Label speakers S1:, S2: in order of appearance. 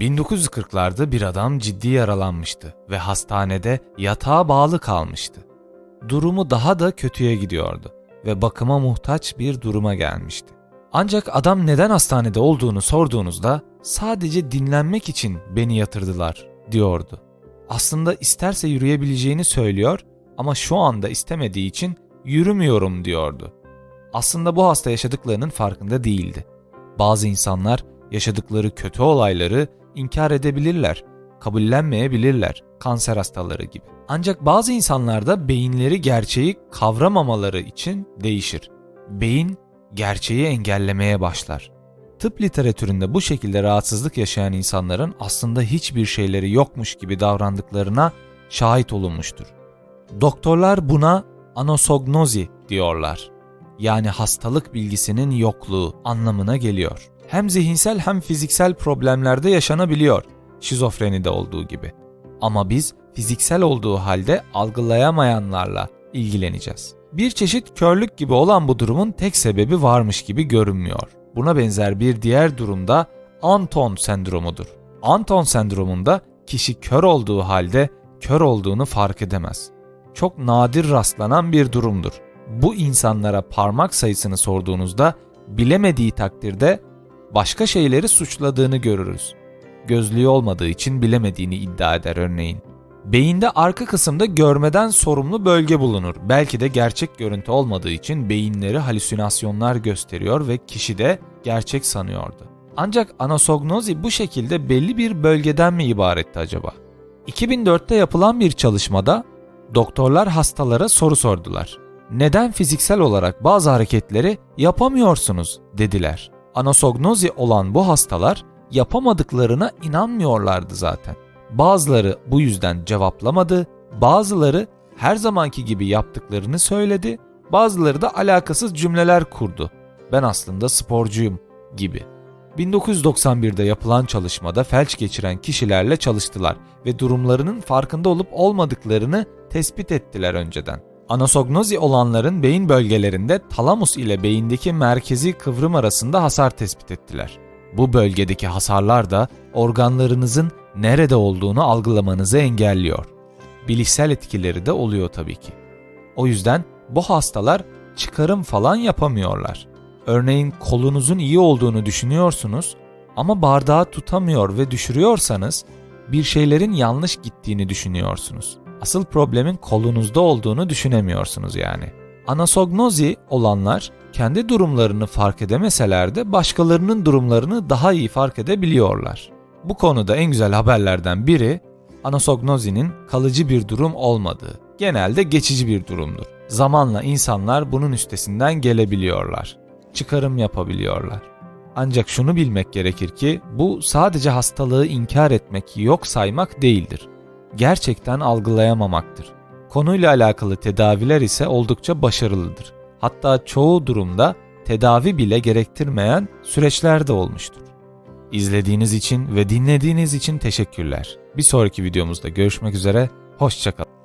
S1: 1940'larda bir adam ciddi yaralanmıştı ve hastanede yatağa bağlı kalmıştı. Durumu daha da kötüye gidiyordu ve bakıma muhtaç bir duruma gelmişti. Ancak adam neden hastanede olduğunu sorduğunuzda sadece dinlenmek için beni yatırdılar diyordu. Aslında isterse yürüyebileceğini söylüyor ama şu anda istemediği için yürümüyorum diyordu. Aslında bu hasta yaşadıklarının farkında değildi. Bazı insanlar yaşadıkları kötü olayları inkar edebilirler, kabullenmeyebilirler, kanser hastaları gibi. Ancak bazı insanlarda beyinleri gerçeği kavramamaları için değişir. Beyin gerçeği engellemeye başlar. Tıp literatüründe bu şekilde rahatsızlık yaşayan insanların aslında hiçbir şeyleri yokmuş gibi davrandıklarına şahit olunmuştur. Doktorlar buna anosognozi diyorlar. Yani hastalık bilgisinin yokluğu anlamına geliyor. Hem zihinsel hem fiziksel problemlerde yaşanabiliyor. Şizofrenide olduğu gibi. Ama biz fiziksel olduğu halde algılayamayanlarla ilgileneceğiz. Bir çeşit körlük gibi olan bu durumun tek sebebi varmış gibi görünmüyor. Buna benzer bir diğer durumda Anton sendromudur. Anton sendromunda kişi kör olduğu halde kör olduğunu fark edemez. Çok nadir rastlanan bir durumdur. Bu insanlara parmak sayısını sorduğunuzda bilemediği takdirde başka şeyleri suçladığını görürüz. Gözlüğü olmadığı için bilemediğini iddia eder örneğin. Beyinde arka kısımda görmeden sorumlu bölge bulunur. Belki de gerçek görüntü olmadığı için beyinleri halüsinasyonlar gösteriyor ve kişi de gerçek sanıyordu. Ancak anosognozi bu şekilde belli bir bölgeden mi ibaretti acaba? 2004'te yapılan bir çalışmada doktorlar hastalara soru sordular. Neden fiziksel olarak bazı hareketleri yapamıyorsunuz dediler. Anosognozi olan bu hastalar yapamadıklarına inanmıyorlardı zaten. Bazıları bu yüzden cevaplamadı, bazıları her zamanki gibi yaptıklarını söyledi, bazıları da alakasız cümleler kurdu. Ben aslında sporcuyum gibi. 1991'de yapılan çalışmada felç geçiren kişilerle çalıştılar ve durumlarının farkında olup olmadıklarını tespit ettiler önceden. Anosognozi olanların beyin bölgelerinde talamus ile beyindeki merkezi kıvrım arasında hasar tespit ettiler. Bu bölgedeki hasarlar da organlarınızın nerede olduğunu algılamanızı engelliyor. Bilişsel etkileri de oluyor tabii ki. O yüzden bu hastalar çıkarım falan yapamıyorlar. Örneğin kolunuzun iyi olduğunu düşünüyorsunuz ama bardağı tutamıyor ve düşürüyorsanız bir şeylerin yanlış gittiğini düşünüyorsunuz. Asıl problemin kolunuzda olduğunu düşünemiyorsunuz yani. Anasognozi olanlar kendi durumlarını fark edemeseler de başkalarının durumlarını daha iyi fark edebiliyorlar. Bu konuda en güzel haberlerden biri anasognozinin kalıcı bir durum olmadığı. Genelde geçici bir durumdur. Zamanla insanlar bunun üstesinden gelebiliyorlar. Çıkarım yapabiliyorlar. Ancak şunu bilmek gerekir ki bu sadece hastalığı inkar etmek, yok saymak değildir. Gerçekten algılayamamaktır. Konuyla alakalı tedaviler ise oldukça başarılıdır. Hatta çoğu durumda tedavi bile gerektirmeyen süreçler de olmuştur. İzlediğiniz için ve dinlediğiniz için teşekkürler. Bir sonraki videomuzda görüşmek üzere, hoşçakalın.